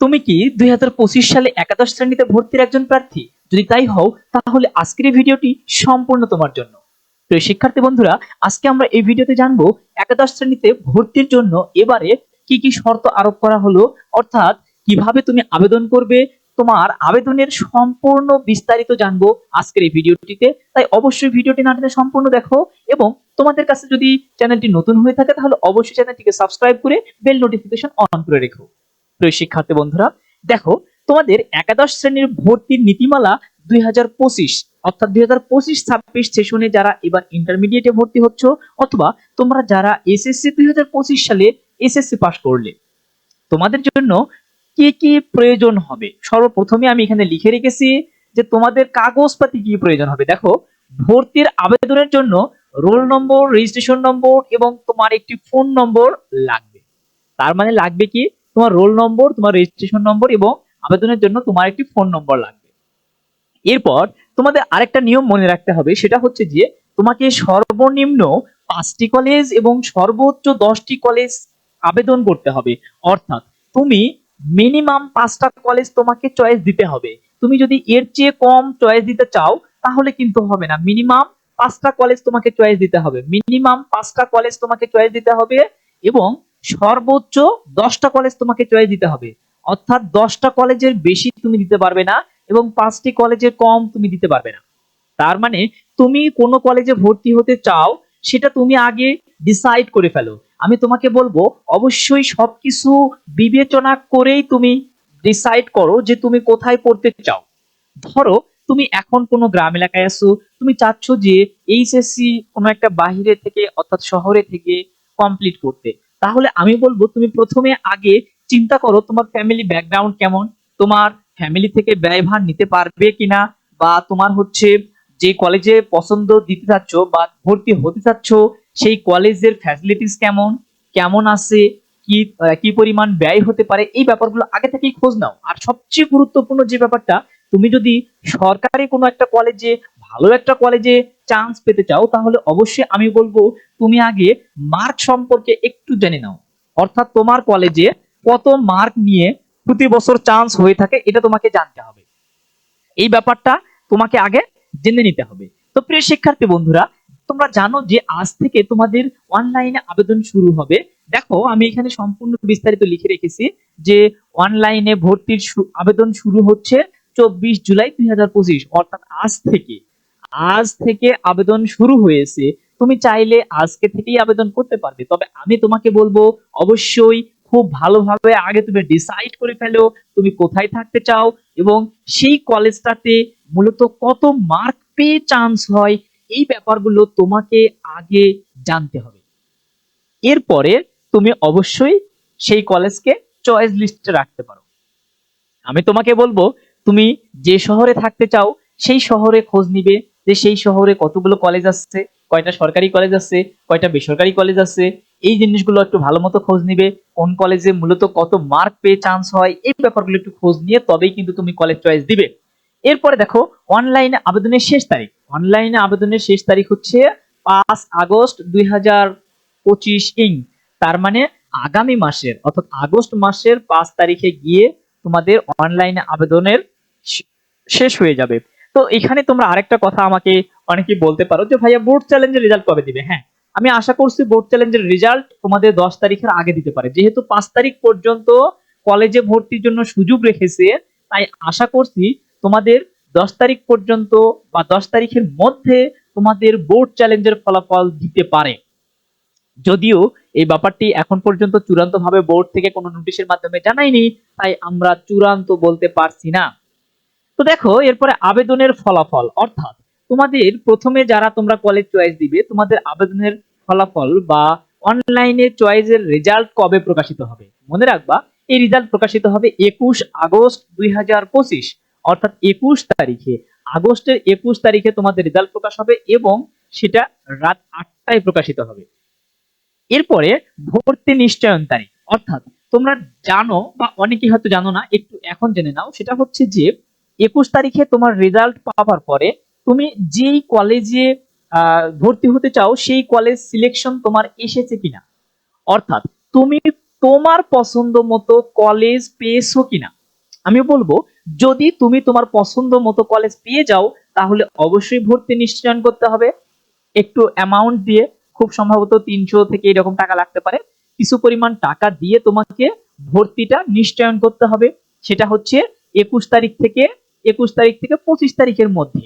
তুমি কি দুই হাজার পঁচিশ সালে একাদশ শ্রেণীতে ভর্তির একজন প্রার্থী? যদি তাই হও, তাহলে আজকের এই ভিডিওটি সম্পূর্ণ তোমার জন্য। প্রিয় শিক্ষার্থী বন্ধুরা, আজকে আমরা এই ভিডিওতে জানব একাদশ শ্রেণীতে ভর্তির জন্য এবারে কি কি শর্ত আরোপ করা হলো, অর্থাৎ কীভাবে তুমি আবেদন করবে, তোমার আবেদনের সম্পূর্ণ বিস্তারিত জানব আজকের এই ভিডিওটিতে। তাই অবশ্যই ভিডিওটি না টেনে সম্পূর্ণ দেখো এবং তোমাদের কাছে যদি চ্যানেলটি নতুন হয়ে থাকে, তাহলে অবশ্যই চ্যানেলটিকে সাবস্ক্রাইব করে বেল নোটিফিকেশন অন করে রেখো। প্রিয় শিক্ষার্থী বন্ধুরা, দেখো তোমাদের একাদশ শ্রেণির ভর্তির নীতিমালা দুই হাজার পঁচিশ, অর্থাৎ দুই হাজার পঁচিশ ছাব্বিশ সেশনে যারা এবার ইন্টারমিডিয়েটে ভর্তি হচ্ছ, অথবা তোমরা যারা এসএসসি দুই হাজার পঁচিশ সালে এসএসসি পাস করলে, তোমাদের জন্য কি কি প্রয়োজন হবে? সর্বপ্রথমে আমি এখানে লিখে রেখেছি যে তোমাদের কাগজপাতি কি প্রয়োজন হবে। দেখো, ভর্তির আবেদনের জন্য রোল নম্বর রেজিস্ট্রেশন নম্বর এবং তোমার একটি ফোন নম্বর লাগবে। তার মানে লাগবে কি? তোমার রোল নম্বর তোমার রেজিস্ট্রেশন নম্বর এবং আবেদনের জন্য তোমার একটি ফোন নম্বর লাগবে। এরপর তোমাদের আরেকটা নিয়ম মনে রাখতে হবে, সেটা হচ্ছে যে তোমাকে সর্বনিম্ন পাঁচটি কলেজ এবং সর্বোচ্চ দশটি কলেজ আবেদন করতে হবে। অর্থাৎ তুমি মিনিমাম পাঁচটা কলেজ তোমাকে চয়েস দিতে হবে। তুমি যদি এর চেয়ে কম চয়েস দিতে চাও, তাহলে কিন্তু হবে না। মিনিমাম পাঁচটা কলেজ তোমাকে চয়েস দিতে হবে। মিনিমাম পাঁচটা কলেজ তোমাকে চয়েস দিতে হবে এবং সর্বোচ্চ দশটা কলেজ তোমাকে চয়েস দিতে হবে। অর্থাৎ দশটা কলেজের বেশি তুমি দিতে পারবে না এবং পাঁচটি কলেজের কম তুমি দিতে পারবে না। তার মানে তুমি কোনো কলেজে ভর্তি হতে চাও, সেটা তুমি আগে ডিসাইড করে ফেলো। আমি তোমাকে বলব, অবশ্যই সবকিছু বিবেচনা করেই তুমি ডিসাইড করো যে তুমি কোথায় পড়তে চাও। ধরো, তুমি এখন কোনো গ্রাম এলাকায় আছো, তুমি চাচ্ছ যে এইচএসসি কোনো একটা বাহিরে থেকে অর্থাৎ শহরে থেকে কমপ্লিট করতে। তাহলে আমি বলব, তুমি প্রথমে আগে চিন্তা করো তোমার ফ্যামিলি ব্যাকগ্রাউন্ড কেমন? তোমার ফ্যামিলি থেকে ব্যয়ভার নিতে পারবে কিনা? বা তোমার হচ্ছে যে কলেজে পছন্দ দিতে চাচ্ছ বা ভর্তি হতে চাচ্ছ, সেই কলেজের ফ্যাসিলিটিস কেমন? কেমন আছে? কি কি পরিমাণ ব্যয় হতে পারে? এই ব্যাপারগুলো আগে থেকেই খোঁজ নাও। আর সবচেয়ে গুরুত্বপূর্ণ যে ব্যাপারটা, তুমি যদি সরকারি কোনো একটা কলেজে ভালো একটা কলেজে চান্স পেতে চাও, তাহলে অবশ্যই আমি বলব তুমি আগে মার্ক সম্পর্কে একটু জেনে নাও। অর্থাৎ তোমার কলেজে কত মার্ক নিয়ে প্রতি বছর চান্স হয়ে থাকে, এটা তোমাকে জানতে হবে। এই ব্যাপারটা তোমাকে আগে জেনে নিতে হবে। তো প্রিয় শিক্ষার্থী বন্ধুরা, তোমরা জানো যে আজ থেকে তোমাদের অনলাইনে আবেদন শুরু হবে। দেখো, আমি এখানে সম্পূর্ণ বিস্তারিত লিখে রেখেছি যে অনলাইনে ভর্তির আবেদন শুরু হচ্ছে চব্বিশ জুলাই দুই হাজার পঁচিশ, অর্থাৎ আজ থেকে। আজ থেকে আবেদন শুরু হয়েছে। তুমি চাইলে আজকে থেকেই আবেদন করতে পারবে। তবে আমি তোমাকে বলব, অবশ্যই খুব ভালোভাবে আগে তুমি ডিসাইড করে ফেলো তুমি কোথায় থাকতে চাও এবং সেই কলেজটাতে মূলত কত মার্ক পেয়ে চান্স হয়, এই ব্যাপারগুলো তোমাকে আগে জানতে হবে। এরপরে তুমি অবশ্যই সেই কলেজকে চয়েস লিস্টে রাখতে পারো। আমি তোমাকে বলব, তুমি যে শহরে থাকতে চাও, সেই শহরে খোঁজ নিবে। যে সেই শহরে কতগুলো কলেজ আছে, কয়টা সরকারি কলেজ আছে, কয়টা বেসরকারি কলেজ আছে, এই জিনিসগুলো একটু ভালো মতো খোঁজ নিবে, কোন কলেজে মূলত কত মার্ক পেয়ে চান্স হয়, এই ব্যাপারগুলো একটু খোঁজ নিয়ে তবেই কিন্তু তুমি কলেজ চয়েস দিবে। এরপরে দেখো অনলাইনে আবেদনের শেষ তারিখ। অনলাইনে আবেদনের শেষ তারিখ হচ্ছে পাঁচ আগস্ট দুই হাজার পঁচিশ ইং। তার মানে আগামী মাসের, অর্থাৎ আগস্ট মাসের পাঁচ তারিখে গিয়ে তোমাদের অনলাইনে আবেদনের শেষ হয়ে যাবে। তো এখানে তোমরা আরেকটা কথা আমাকে অনেকেই বলতে পারো যে, ভাইয়া বোর্ড চ্যালেঞ্জের রেজাল্ট কবে দিবে? হ্যাঁ আমি আশা করছি বোর্ড চ্যালেঞ্জের রেজাল্ট তোমাদের দশ তারিখের আগে দিতে পারে। যেহেতু পাঁচ তারিখ পর্যন্ত কলেজে ভর্তির জন্য সুযোগ রেখেছে, তাই আশা করছি তোমাদের দশ তারিখ পর্যন্ত বা দশ তারিখের মধ্যে তোমাদের বোর্ড চ্যালেঞ্জের ফলাফল দিতে পারে। যদিও এই ব্যাপারটি এখন পর্যন্ত চূড়ান্ত ভাবে বোর্ড থেকে কোনো নোটিশের মাধ্যমে জানায়নি, তাই আমরা চূড়ান্ত বলতে পারছি না। তো দেখো, এরপরে আবেদনের ফলাফল, অর্থাৎ তোমাদের প্রথমে যারা তোমরা কলেজ চয়েস দিবে, তোমাদের আবেদনের ফলাফল বা অনলাইনে চয়েসের রেজাল্ট কবে প্রকাশিত হবে? মনে রাখবা, এই রেজাল্ট প্রকাশিত হবে একুশ আগস্ট দুই অর্থাৎ একুশ তারিখে। আগস্টের একুশ তারিখে তোমাদের রেজাল্ট প্রকাশ হবে এবং সেটা রাত আটটায় প্রকাশিত হবে। এরপরে ভর্তি নিশ্চয়ন তারিখ, অর্থাৎ তোমরা জানো বা অনেকেই হয়তো জানো না, একটু এখন জেনে নাও। সেটা হচ্ছে যে একুশ তারিখে তোমার রেজাল্ট পাওয়ার পরে তুমি যেই কলেজে ভর্তি হতে চাও, সেই কলেজ সিলেকশন তোমার এসেছে কিনা? অর্থাৎ তুমি তোমার পছন্দ মতো কলেজ পেয়েছ কিনা? আমি বলব, যদি তুমি তোমার পছন্দ মতো কলেজ পেয়ে যাও, তাহলে অবশ্যই ভর্তি নিশ্চয়ন করতে হবে। একটু অ্যামাউন্ট দিয়ে, খুব সম্ভবত তিনশো থেকে এরকম টাকা লাগতে পারে। কিছু পরিমাণ টাকা দিয়ে তোমাকে ভর্তিটা নিশ্চয়ন করতে হবে। সেটা হচ্ছে একুশ তারিখ থেকে একুশ তারিখ থেকে পঁচিশ তারিখের মধ্যে।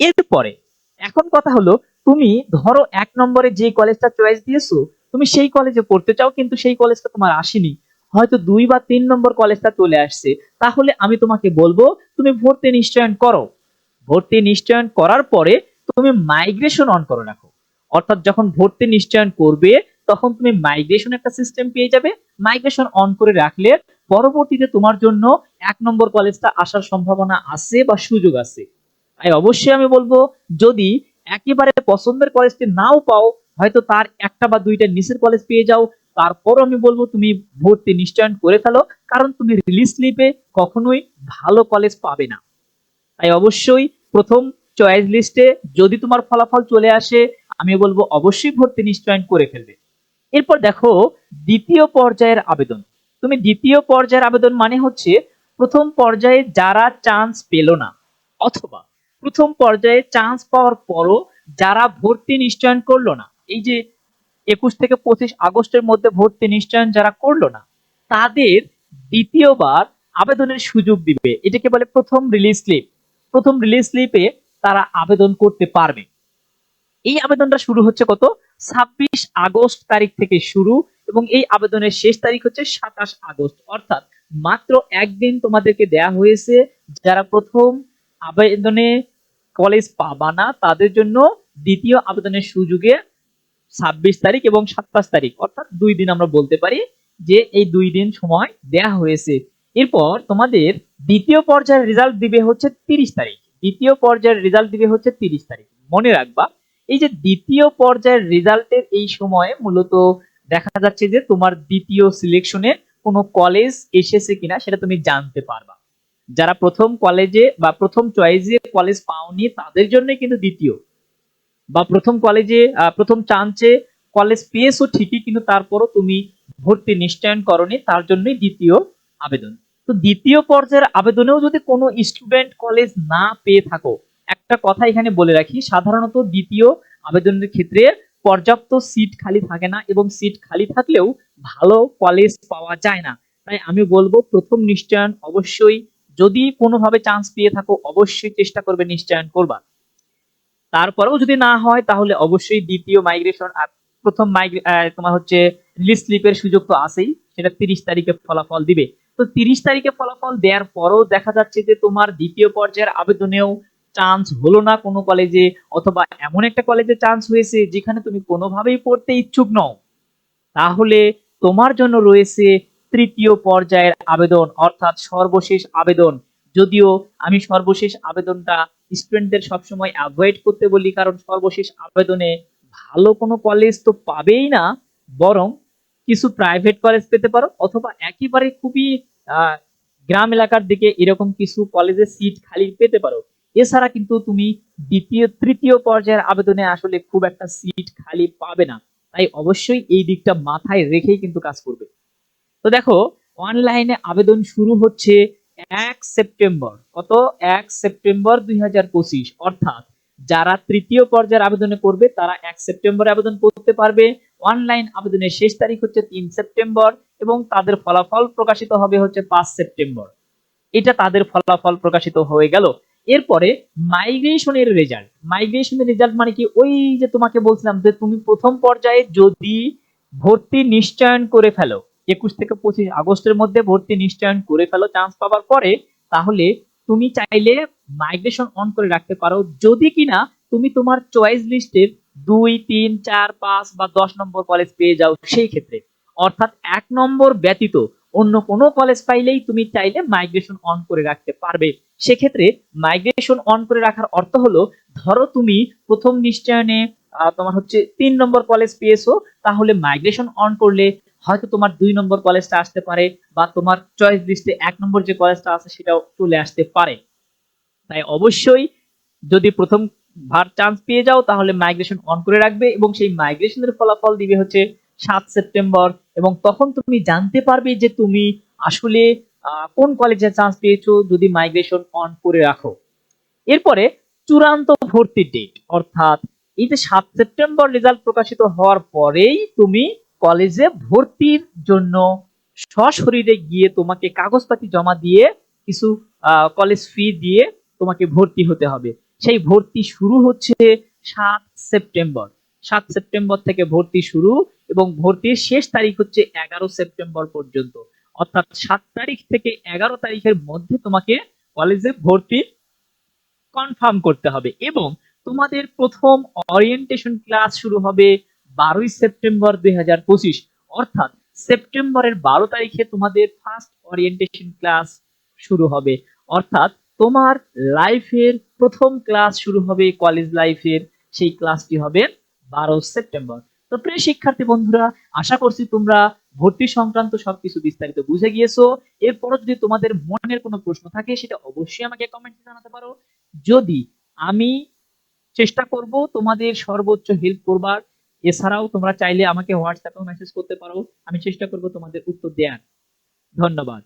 এরপরে, এখন কথা হলো, তুমি ধরো এক নম্বরে যে কলেজটা চয়েস দিয়েছ, তুমি সেই কলেজে পড়তে চাও, কিন্তু সেই কলেজটা তোমার আসেনি। হয়তো দুই বা তিন নম্বর কলেজটা চলে আসছে। তাহলে আমি তোমাকে বলব, তুমি ভর্তি নিশ্চয়ন করো। ভর্তি নিশ্চয়ন করার পরে তুমি মাইগ্রেশন অন করে রাখো। অর্থাৎ যখন ভর্তি নিশ্চয়ন করবে, তখন তুমি মাইগ্রেশন একটা সিস্টেম পেয়ে যাবে। মাইগ্রেশন অন করে রাখলে পরবর্তীতে তোমার জন্য এক নম্বর কলেজটা আসার সম্ভাবনা আছে বা সুযোগ আছে। তাই অবশ্যই আমি বলব, যদি একেবারে পছন্দের কলেজটি নাও পাও, হয়তো তার একটা বা দুইটা নিচের কলেজ পেয়ে যাও তারপর আমি বলব তুমি ভর্তি নিশ্চয়ন করে ফেলো, কারণ তুমি রিলিজ স্লিপে কখনোই ভালো কলেজ পাবে না। তাই অবশ্যই প্রথম চয়েস লিস্টে যদি তোমার ফলাফল চলে আসে, আমি বলব অবশ্যই ভর্তি নিশ্চয়ন করে ফেলবে। এরপর দেখো, দ্বিতীয় পর্যায়ের আবেদন। তুমি দ্বিতীয় পর্যায়ের আবেদন মানে হচ্ছে প্রথম পর্যায়ে যারা চান্স পেল না, অথবা প্রথম পর্যায়ে চান্স পাওয়ার পরও যারা ভর্তি নিশ্চয়ন করল না, এই যে একুশ থেকে পঁচিশ আগস্টের মধ্যে ভর্তি নিশ্চয়ন যারা করল না, তাদের দ্বিতীয়বার আবেদনের সুযোগ দিবে। এটাকে বলে প্রথম রিলিজ স্লিপ প্রথম রিলিজ স্লিপে তারা আবেদন করতে পারবে। এই আবেদনটা শুরু হচ্ছে কত? ছাব্বিশ আগস্ট তারিখ থেকে শুরু এবং এই আবেদনের শেষ তারিখ হচ্ছে সাতাশ আগস্ট। অর্থাৎ মাত্র একদিন তোমাদেরকে দেয়া হয়েছে যারা প্রথম আবেদনে কলেজ পাবা না, তাদের জন্য দ্বিতীয় আবেদনের সুযোগে ছাব্বিশ তারিখ এবং সাতাশ তারিখ, অর্থাৎ দুই দিন আমরা বলতে পারি যে এই দুই দিন সময় দেয়া হয়েছে। এরপর তোমাদের দ্বিতীয় পর্যায়ের রেজাল্ট দিবে হচ্ছে তিরিশ তারিখ। দ্বিতীয় পর্যায়ের রেজাল্ট দিবে হচ্ছে তিরিশ তারিখ। মনে রাখবা, এই যে দ্বিতীয় পর্যায়ের রেজাল্টের এই সময়ে মূলত দেখা যাচ্ছে যে তোমার দ্বিতীয় সিলেকশনে কোনো কলেজ এসেছে কিনা সেটা তুমি জানতে পারবা। যারা প্রথম কলেজে বা প্রথম চয়েসে কলেজ পাওনি তাদের জন্য কিন্তু দ্বিতীয়। বা প্রথম কলেজে প্রথম চান্সে কলেজ পেয়েছ ঠিকই কিন্তু তারপরও তুমি ভর্তি নিশ্চয়ন করনি, তার জন্যই দ্বিতীয় আবেদন। তো দ্বিতীয় পর্যায়ের আবেদনেও যদি কোনো স্টুডেন্ট কলেজ না পেয়ে থাকো, একটা কথা এখানে বলে রাখি, সাধারণত দ্বিতীয় আবেদনের ক্ষেত্রে পর্যাপ্ত সিট খালি থাকে না এবং সিট খালি থাকলেও ভালো কলেজ পাওয়া যায় না। তাই আমি বলব প্রথম নিশ্চয়ন অবশ্যই, যদি কোনোভাবে চান্স পেয়ে থাকো, অবশ্যই চেষ্টা করবে নিশ্চয়ন করবা তারপরেও যদি না হয়, তাহলে অবশ্যই দ্বিতীয় মাইগ্রেশন প্রথম মাইগ্রে তোমার হচ্ছে রিলিজ স্লিপের সুযোগ তো আছেই, সেটা তিরিশ তারিখে ফলাফল দিবে। তো তিরিশ তারিখে ফলাফল দেওয়ার পরও দেখা যাচ্ছে যে তোমার দ্বিতীয় পর্যায়ের আবেদনেও চান্স হলো না কোনো কলেজে অথবা এমন একটা কলেজে চান্স হয়েছে যেখানে তুমি কোনোভাবেই পড়তে ইচ্ছুক নও। তাহলে তোমার জন্য রয়েছে তৃতীয় পর্যায়ের আবেদন, অর্থাৎ সর্বশেষ আবেদন। যদিও আমি সর্বশেষ আবেদনটা স্টুডেন্টদের সবসময় অ্যাভয়েড করতে বলি, কারণ সর্বশেষ আবেদনে ভালো কোনো কলেজ তো পাবেই না, বরং কিছু প্রাইভেট কলেজ পেতে পারো, অথবা একেবারে খুবই গ্রাম এলাকার দিকে এরকম কিছু কলেজে সিট খালি পেতে পারো। এছাড়া কিন্তু তুমি দ্বিতীয়, তৃতীয় পর্যায়ের আবেদনে আসলে খুব একটা সিট খালি পাবে না। তাই অবশ্যই এই দিকটা মাথায় রেখেই কিন্তু কাজ করবে। তো দেখো অনলাইনে আবেদন শুরু হচ্ছে এক সেপ্টেম্বর। কত? এক সেপ্টেম্বর দুই অর্থাৎ যারা তৃতীয় পর্যায়ের আবেদনে করবে, তারা এক সেপ্টেম্বরে আবেদন করতে পারবে। অনলাইন আবেদনের শেষ তারিখ হচ্ছে তিন সেপ্টেম্বর এবং তাদের ফলাফল প্রকাশিত হবে হচ্ছে পাঁচ সেপ্টেম্বর। এটা তাদের ফলাফল প্রকাশিত হয়ে গেল। এরপরে মাইগ্রেশনের রেজাল্ট মাইগ্রেশনের রেজাল্ট মানে কি? ওই যে তোমাকে বলছিলাম যে তুমি প্রথম পর্যায়ে যদি ভর্তি নিশ্চয়ন করে ফেলো, একুশ থেকে পঁচিশ আগস্টের মধ্যে ভর্তি নিশ্চয়ন করে ফেলো চান্স পাওয়ার পরে, তাহলে তুমি চাইলে মাইগ্রেশন অন করে রাখতে পারো। যদি কিনা তুমি তোমার চয়েস লিস্টের দুই, তিন, চার, পাঁচ বা দশ নম্বর কলেজ পেয়ে যাও সেই ক্ষেত্রে। অর্থাৎ এক নম্বর ব্যতীত অন্য কোনো কলেজ পাইলেই তুমি চাইলে মাইগ্রেশন অন করে রাখতে পারবে। সেক্ষেত্রে মাইগ্রেশন অন করে রাখার অর্থ হলো, ধরো তুমি প্রথম নিশ্চয়নে তোমার হচ্ছে তিন নম্বর কলেজ পেয়েছ, তাহলে মাইগ্রেশন অন করলে হয়তো তোমার দুই নম্বর কলেজটা আসতে পারে বা তোমার চয়েস লিস্টে এক নম্বর যে কলেজটা আছে সেটাও চলে আসতে পারে। তাই অবশ্যই যদি প্রথম ভার চান্স পেয়ে যাও, তাহলে মাইগ্রেশন অন করে রাখবে এবং সেই মাইগ্রেশনের ফলাফল দিবে হচ্ছে সাত সেপ্টেম্বর এবং তখন তুমি জানতে পারবে যে তুমি আসলে কোন কলেজে চান্স পেয়েছ যদি মাইগ্রেশন অন করে রাখো? এরপরে চূড়ান্ত ভর্তির ডেট অর্থাৎ এই যে সাত সেপ্টেম্বর রেজাল্ট প্রকাশিত হওয়ার পরেই তুমি কলেজে ভর্তির জন্য সশরীরে গিয়ে তোমাকে কাগজপাতি জমা দিয়ে কিছু কলেজ ফি দিয়ে তোমাকে ভর্তি হতে হবে। সেই ভর্তি শুরু হচ্ছে সাত সেপ্টেম্বর। সাত সেপ্টেম্বর থেকে ভর্তি শুরু এবং ভর্তির শেষ তারিখ হচ্ছে এগারো সেপ্টেম্বর পর্যন্ত। অর্থাৎ সাত তারিখ থেকে এগারো তারিখের মধ্যে তোমাকে কলেজে ভর্তি কনফার্ম করতে হবে এবং তোমাদের প্রথম অরিয়েন্টেশন ক্লাস শুরু হবে বারোই সেপ্টেম্বর দুই হাজার পঁচিশ। অর্থাৎ সেপ্টেম্বরের বারো তারিখে তোমাদের ফার্স্ট অরিয়েন্টেশন ক্লাস শুরু হবে। অর্থাৎ তোমার লাইফের প্রথম ক্লাস শুরু হবে কলেজ লাইফের সেই ক্লাসটি হবে বারো সেপ্টেম্বর। তো প্রিয় শিক্ষার্থী বন্ধুরা, আশা করছি তোমরা ভর্তি সংক্রান্ত সবকিছু বিস্তারিত বুঝে গিয়েছো। এরপরও যদি তোমাদের মনের কোনো প্রশ্ন থাকে, সেটা অবশ্যই আমাকে কমেন্টে জানাতে পারো। যদি আমি চেষ্টা করব তোমাদের সর্বোচ্চ হেল্প করবার, এছাড়াও তোমরা চাইলে আমাকে হোয়াটসঅ্যাপেও মেসেজ করতে পারো। আমি চেষ্টা করব তোমাদের উত্তর দেওয়ার ধন্যবাদ।